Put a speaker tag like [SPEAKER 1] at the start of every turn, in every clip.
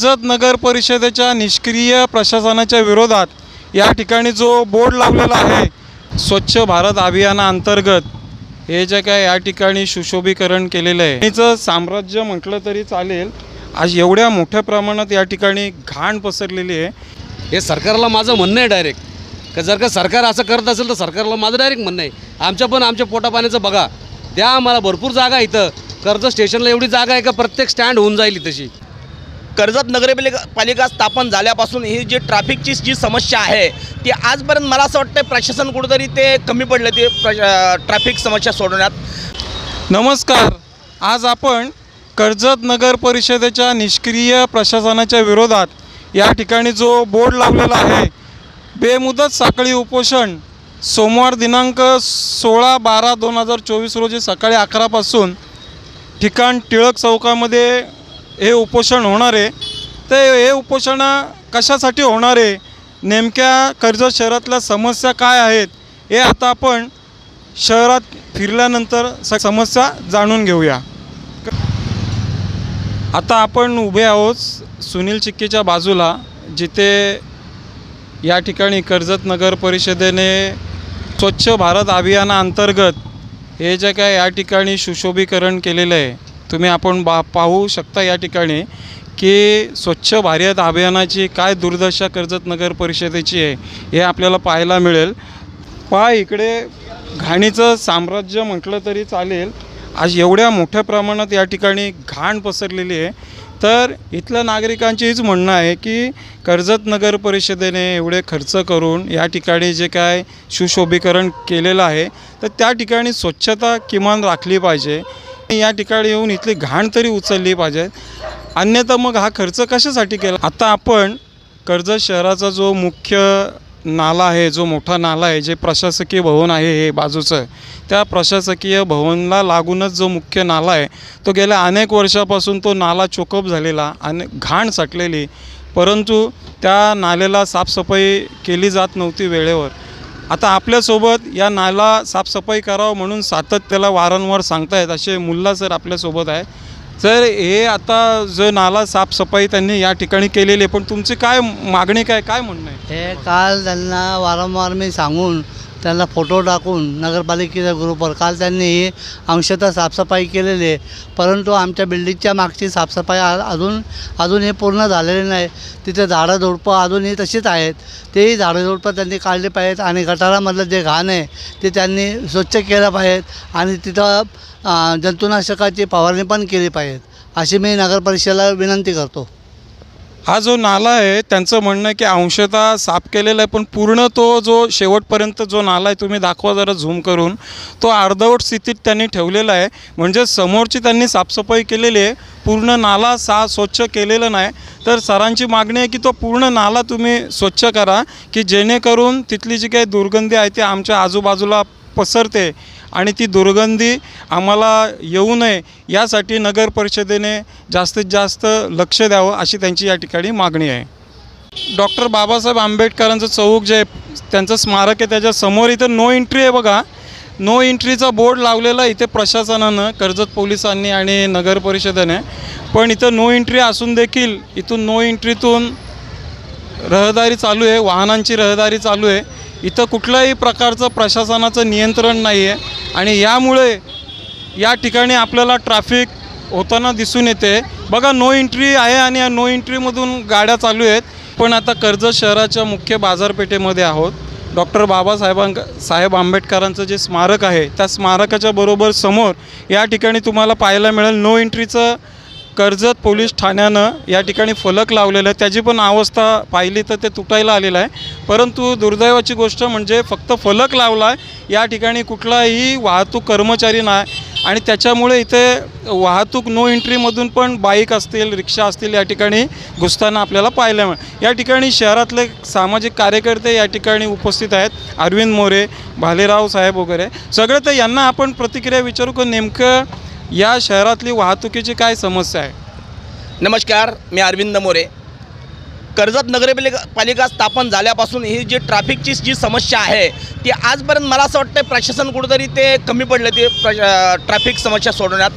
[SPEAKER 1] कर्जत नगर परिषदेच्या निष्क्रिय प्रशासनाच्या विरोधात या ठिकाणी जो बोर्ड लावलेला आहे स्वच्छ भारत अभियानाअंतर्गत हे जे काय या ठिकाणी सुशोभीकरण केलेलं आहे. याचं साम्राज्य म्हटलं तरी चालेल आज एवढ्या मोठ्या प्रमाणात या ठिकाणी घाण पसरलेली आहे.
[SPEAKER 2] हे सरकारला माझं म्हणणं आहे डायरेक्ट का जर का सरकार असं करत असेल तर सरकारला माझं डायरेक्ट म्हणणं आहे. आमच्या पण आमच्या पोटापाण्याचं बघा. द्या आम्हाला भरपूर जागा इथं. कर्ज स्टेशनला एवढी जागा आहे का प्रत्येक स्टँड होऊन जाईल तशी.
[SPEAKER 3] कर्जत नगरपालिका पालिका स्थापन झाल्यापासून ही जी ट्रॅफिकची जी समस्या आहे ती आजपर्यंत मला असं वाटतं प्रशासन कुठंतरी ते कमी पडलं ते ट्रॅफिक समस्या सोडवण्यात.
[SPEAKER 1] नमस्कार. आज आपण कर्जत नगर परिषदेच्या निष्क्रिय प्रशासनाच्या विरोधात या ठिकाणी जो बोर्ड लावलेला आहे बेमुदत साखळी उपोषण सोमवार दिनांक सोळा बारा दोन हजार चोवीस रोजी सकाळी अकरापासून ठिकाण टिळक चौकामध्ये हे उपोषण होणार आहे. तर हे उपोषण कशासाठी होणार आहे? नेमक्या कर्जत शहरातल्या समस्या काय आहेत? हे आता आपण शहरात फिरल्यानंतर स समस्या जाणून घेऊया. आता आपण उभे आहोत सुनील चिक्कीच्या बाजूला जिथे या ठिकाणी कर्जत नगर परिषदेने स्वच्छ भारत अभियानाअंतर्गत हे जे काय या ठिकाणी सुशोभीकरण केलेलं आहे तुम्ही आपण बा पाहू शकता या ठिकाणी की स्वच्छ भारत अभियानाची काय दुर्दशा कर्जत नगर परिषदेची आहे हे आपल्याला पाहायला मिळेल. पहा इकडे घाणीचं साम्राज्य म्हटलं तरी चालेल. आज एवढ्या मोठ्या प्रमाणात या ठिकाणी घाण पसरलेली आहे. तर इथल्या नागरिकांची हीच म्हणणं आहे की कर्जत नगर परिषदेने एवढे खर्च करून या ठिकाणी जे काय सुशोभीकरण केलेलं आहे तर त्या ठिकाणी स्वच्छता किमान राखली पाहिजे. या ठिकाणी येऊन इथली घाण तरी उचलली पाहिजे. अन्यथा मग हा खर्च कशासाठी केला? आता आपण कर्जत शहराचा जो मुख्य नाला आहे जो मोठा नाला आहे जे प्रशासकीय भवन आहे हे बाजूचं त्या प्रशासकीय भवनला लागूनच जो मुख्य नाला आहे तो गेल्या अनेक वर्षापासून तो नाला चोकअप झालेला आणि घाण साठलेली. परंतु त्या नाल्याला साफसफाई केली जात नव्हती वेळेवर. आता आपल्यासोबत या नाला साफसफाई करावं म्हणून सातत्याला वारंवार सांगतायत असे मुल्ला सर आपल्यासोबत आहे. सर हे आता जो नाला साफसफाई त्यांनी या ठिकाणी केलेली आहे पण तुमची काय मागणी काय? काय म्हणणं आहे?
[SPEAKER 4] हे काल त्यांना वारंवार मी सांगून त्यांना फोटो टाकून नगरपालिकेच्या ग्रुपवर. काल त्यांनी ही अंशतः साफसफाई केलेली आहे. परंतु आमच्या बिल्डिंगच्या मागची साफसफाई अजून अजून हे पूर्ण झालेली नाही. तिथे झाडं झुडपं अजूनही तशीच आहेत. तेही झाडं झुडपं त्यांनी काढली पाहिजेत आणि गटारामधलं जे घाण आहे ते त्यांनी स्वच्छ केलं पाहिजेत आणि तिथं जंतुनाशकाची फवारणी पण केली पाहिजेत. अशी मी नगरपरिषदेला विनंती करतो.
[SPEAKER 1] हा जो नाला आहे त्यांचं म्हणणं आहे की अंशतः साफ केलेला आहे पण पूर्ण तो जो शेवटपर्यंत जो नाला आहे तुम्ही दाखवा जरा झूम करून तो अर्धवट स्थितीत त्यांनी ठेवलेला आहे. म्हणजे समोरची त्यांनी साफसफाई केलेली आहे. पूर्ण नाला सा स्वच्छ केलेला नाही. तर सरांची मागणी आहे की तो पूर्ण नाला तुम्ही स्वच्छ करा की जेणेकरून तिथली जी काही दुर्गंधी आहे ती आमच्या आजूबाजूला पसरते. आणि ती दुर्गंधी आम्हाला येऊ नये यासाठी नगर परिषदेने जास्तीत जास्त लक्ष द्यावं अशी त्यांची या ठिकाणी मागणी आहे. डॉक्टर बाबासाहेब आंबेडकरांचं चौक जे आहे, त्यांचं स्मारक आहे त्याच्यासमोर इथं नो एंट्री आहे बघा. नो एंट्रीचा बोर्ड लावलेला इथे प्रशासनानं कर्जत पोलिसांनी आणि नगर परिषदेने. पण इथं नो एंट्री असून देखील इथून नो एंट्रीतून रहदारी चालू आहे वाहनांची रहदारी चालू आहे. इथं कुठल्याही प्रकारचं प्रशासनाचं नियंत्रण नाही आहे आणि यामुळे या ठिकाणी आपल्याला ट्रॅफिक होताना दिसून येते. बघा नो एंट्री आहे आणि या नो एंट्रीमधून गाड्या चालू आहेत. पण आता कर्जत शहराच्या मुख्य बाजारपेठेमध्ये आहोत. डॉक्टर बाबासाहेबां साहेब आंबेडकरांचं जे स्मारक आहे त्या स्मारकाच्या बरोबर समोर या ठिकाणी तुम्हाला पाहायला मिळेल नो एंट्रीचं कर्जत पोलीस ठाण्यानं या ठिकाणी फलक लावलेलं आहे. त्याची पण अवस्था पाहिली तर ते तुटायला आलेलं आहे. परंतु दुर्दैवाची गोष्ट म्हणजे फक्त फलक लावला आहे या ठिकाणी कुठलाही वाहतूक कर्मचारी नाही. आणि त्याच्यामुळे इथे वाहतूक नो एंट्रीमधून पण बाईक असतील रिक्षा असतील या ठिकाणी घुसताना आपल्याला पाहायला मिळेल. या ठिकाणी शहरातले सामाजिक कार्यकर्ते या ठिकाणी उपस्थित आहेत. अरविंद मोरे भालेराव साहेब वगैरे. सगळे तर यांना आपण प्रतिक्रिया विचारू की नेमकं या शहरातली वाहतुकीची काय समस्या आहे?
[SPEAKER 3] नमस्कार मी अरविंद मोरे. कर्जत नगरपालिका पालिका स्थापन झाल्यापासून ही जी ट्रॅफिकची जी समस्या आहे ती आजपर्यंत मला असं वाटतं प्रशासन कुठंतरी ते कमी पडलं ते ट्रॅफिक समस्या सोडवण्यात.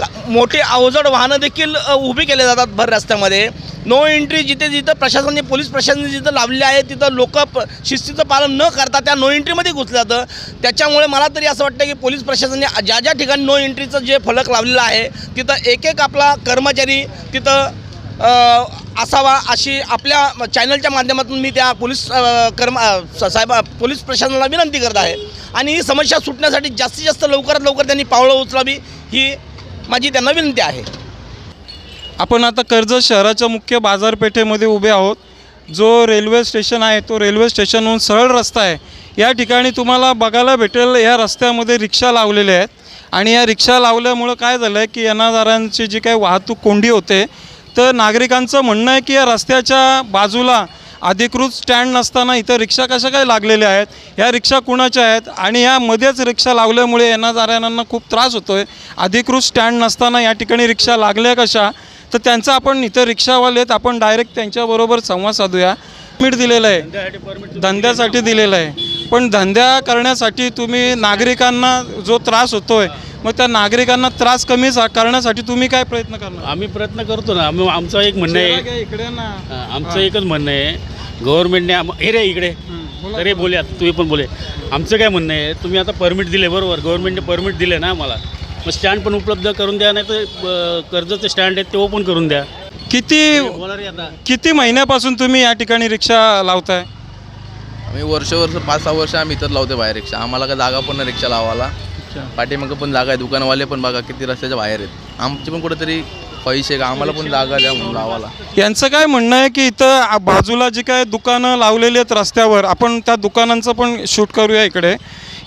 [SPEAKER 3] का- मोठी अवजड वाहनं देखील उभी केले जातात भर रस्त्यामध्ये. नो एंट्री जिथे जिथं प्रशासनाने पोलीस प्रशासनाने जिथं लावले आहे तिथं लोक शिस्तीचं पालन न करता त्या नो एंट्रीमध्ये घुसलं जातं. त्याच्यामुळे मला तरी असं वाटतं की पोलीस प्रशासनाने ज्या ज्या ठिकाणी नो एंट्रीचं जे फलक लावलेलं आहे तिथं एक एक आपला कर्मचारी तिथं असावा अशी आपल्या चॅनलच्या माध्यमातून मी त्या पोलीस कर्म साहेब पोलीस प्रशासनाला विनंती करत आहे. आणि ही समस्या सुटण्यासाठी जास्तीत जास्त लवकरात लवकर त्यांनी पावलं उचलावी ही माझी त्यांना विनंती आहे.
[SPEAKER 1] आपण आता कर्जत शहराच्या मुख्य बाजारपेठेमध्ये उभे आहोत. जो रेल्वे स्टेशन आहे तो रेल्वे स्टेशनहून सरळ रस्ता आहे. या ठिकाणी तुम्हाला बघायला भेटेल या रस्त्यामध्ये रिक्षा लावलेल्या आहेत. आणि या रिक्षा लावल्यामुळं काय झालं आहे की येणाऱ्यांची जी काही वाहतूक कोंडी होते तर नागरिकांचं म्हणणं आहे की या रस्त्याच्या बाजूला अधिकृत स्टँड नसताना इथं रिक्षा कशा काय लागलेल्या आहेत ह्या रिक्षा कुणाच्या आहेत आणि यामध्येच रिक्षा लावल्यामुळे येण्या जाणाऱ्यांना खूप त्रास होतो आहे अधिकृत स्टँड नसताना या ठिकाणी रिक्षा लागल्या कशा? तर त्यांचा आपण इथं रिक्षावाले आहेत आपण डायरेक्ट त्यांच्याबरोबर संवाद साधूया. परमिट दिलेलं आहे. धंद्यासाठी दिलेलं आहे. पण धंद्या करण्यासाठी तुम्ही नागरिकांना जो त्रास होतोय मग त्या नागरिकांना त्रास कमी सा- करण्यासाठी तुम्ही काय प्रयत्न करणार?
[SPEAKER 5] आम्ही प्रयत्न करतो ना. आम्ही आमचं एक म्हणणं आहे.
[SPEAKER 1] इकडे ना.
[SPEAKER 5] आमचं एकच म्हणणं आहे. गव्हर्नमेंटने आम हे रे इकडे. अरे बोलूया तुम्ही पण बोले आमचं काय म्हणणं आहे तुम्ही आता परमिट दिले बरोबर. गव्हर्नमेंटने परमिट दिले ना आम्हाला. मग स्टँड पण उपलब्ध करून द्या नाही तर कर्जचे स्टँड आहेत ते ओपन करून द्या.
[SPEAKER 1] किती किती महिन्यापासून तुम्ही या ठिकाणी रिक्षा लावताय?
[SPEAKER 6] आम्ही वर्ष वर्ष पाच सहा वर्ष आम्ही इथंच लावते बाहेर रिक्षा. आम्हाला काय जागा पण नाही रिक्षा लावायला. पाठीमागं पण जागा आहे दुकानवाले पण बघा किती रस्त्याच्या बाहेर आहेत. आमची पण कुठेतरी पैसे का आम्हाला पण जागा द्या म्हणून लावायला.
[SPEAKER 1] यांचं काय म्हणणं आहे की इथं बाजूला जी काय दुकानं लावलेली आहेत रस्त्यावर आपण त्या दुकानांचं पण शूट करूया इकडे.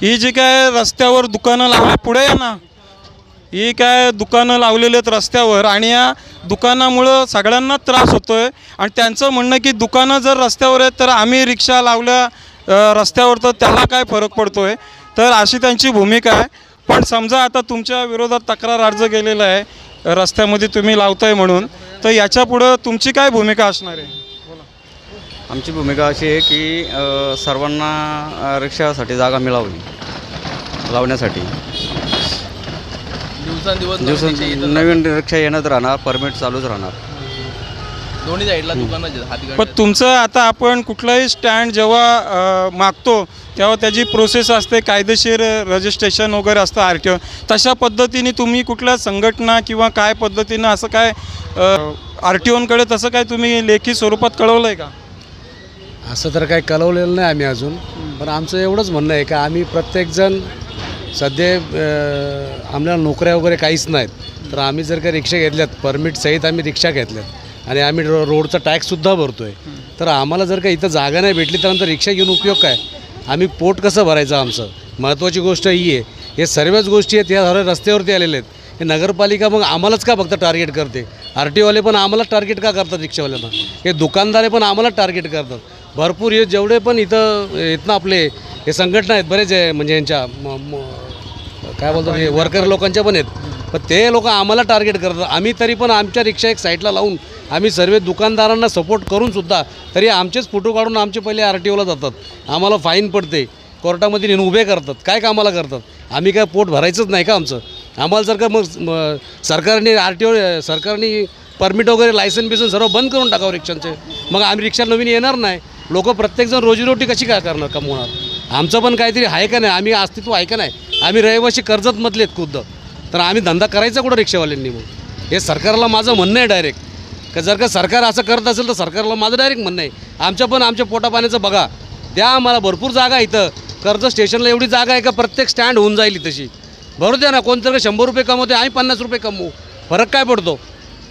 [SPEAKER 1] ही जी काय रस्त्यावर दुकानं लावली पुढे या ना. ही काय दुकानं लावलेली आहेत रस्त्यावर आणि या दुकानामुळं सगळ्यांना त्रास होतो आहे आणि त्यांचं म्हणणं की दुकानं जर रस्त्यावर आहेत तर आम्ही रिक्षा लावल्या रस्त्यावर तर त्याला काय फरक पडतो आहे तर अशी त्यांची भूमिका आहे. पण समजा आता तुमच्या विरोधात तक्रार अर्ज गेलेला आहे रस्त्यामध्ये तुम्ही लावताय म्हणून तर याच्यापुढं तुमची काय भूमिका असणार आहे?
[SPEAKER 7] आमची भूमिका अशी आहे की सर्वांना रिक्षासाठी जागा मिळावी लावण्यासाठी.
[SPEAKER 6] दिवसांदिवस
[SPEAKER 7] दिवस नवीन रिक्षा येणंच राहणार परमिट चालूच राहणार.
[SPEAKER 6] दोन्ही साईडला दुकानं
[SPEAKER 1] पण तुमचं आता आपण कुठलाही स्टँड जेव्हा अ, मागतो तेव्हा त्याची प्रोसेस असते कायदेशीर रजिस्ट्रेशन वगैरे असतं आर टी ओ तशा पद्धतीने तुम्ही कुठल्या संघटना किंवा काय पद्धतीनं असं काय आर टी ओंकडे तसं काय तुम्ही लेखी स्वरूपात कळवलं आहे का?
[SPEAKER 2] असं तर काही कळवलेलं नाही आम्ही अजून. पण आमचं एवढंच म्हणणं आहे का आम्ही प्रत्येकजण सध्या आम्हाला नोकऱ्या वगैरे काहीच नाहीत. तर आम्ही जर का रिक्षा घेतल्यात परमिटसहित आम्ही रिक्षा घेतल्यात आणि आम्ही रो रोडचा टॅक्ससुद्धा भरतो आहे तर आम्हाला जर का इथं जागा नाही भेटली तर आमचं रिक्षा घेऊन उपयोग काय? आम्ही पोट कसं भरायचं आमचं? महत्त्वाची गोष्ट ही आहे. हे सर्वच गोष्टी आहेत या सर्व रस्त्यावरती आलेले आहेत. हे नगरपालिका मग आम्हालाच का फक्त टार्गेट करते? आर टीवाले पण आम्हाला टार्गेट का करतात रिक्षावाल्यांना? हे दुकानदारे पण आम्हाला टार्गेट करतात. भरपूर हे जेवढे पण इथं येत ना आपले हे संघटना आहेत बरेच आहे म्हणजे यांच्या काय बोलतो हे वर्कर लोकांच्या पण आहेत. पण ते लोक आम्हाला टार्गेट करतात. आम्ही तरी पण आमच्या रिक्षा एक साईडला लावून आम्ही सर्व दुकानदारांना सपोर्ट करूनसुद्धा तरी आमचेच फोटो काढून आमचे पहिले आर टी ओला जातात. आम्हाला फाईन पडते. कोर्टामध्ये नेऊन उभे करतात. काय कामाला करतात? आम्ही काय पोट भरायचंच नाही का आमचं? आम्हाला जर का मग सरकारने आर टी ओ सरकारने परमिट वगैरे लायसन बिसन सर्व बंद करून टाकावं रिक्षांचे. मग आम्ही रिक्षा नवीन येणार नाही. लोक प्रत्येकजण रोजीरोटी कशी काय करणार कमवणार? आमचं पण काहीतरी आहे का नाही? आम्ही अस्तित्व आहे का नाही? आम्ही रहिवाशी कर्जतमधले आहेत खुद्द. तर आम्ही धंदा करायचा कुठं रिक्षावाल्यांनी मग? हे सरकारला माझं म्हणणं आहे डायरेक्ट का जर का सरकार असं करत असेल तर सरकारला माझं डायरेक्ट म्हणणं आहे. आमच्या पण आमच्या पोटापाण्याचं बघा. द्या आम्हाला भरपूर जागा आहे इथं. कर्ज स्टेशनला एवढी जागा आहे का प्रत्येक स्टँड होऊन जाईल तशी. भरू द्या ना कोणतं शंभर रुपये कमवते आम्ही पन्नास रुपये कमवू. फरक काय पडतो?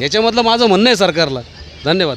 [SPEAKER 2] याच्यामधलं माझं म्हणणं आहे सरकारला. धन्यवाद.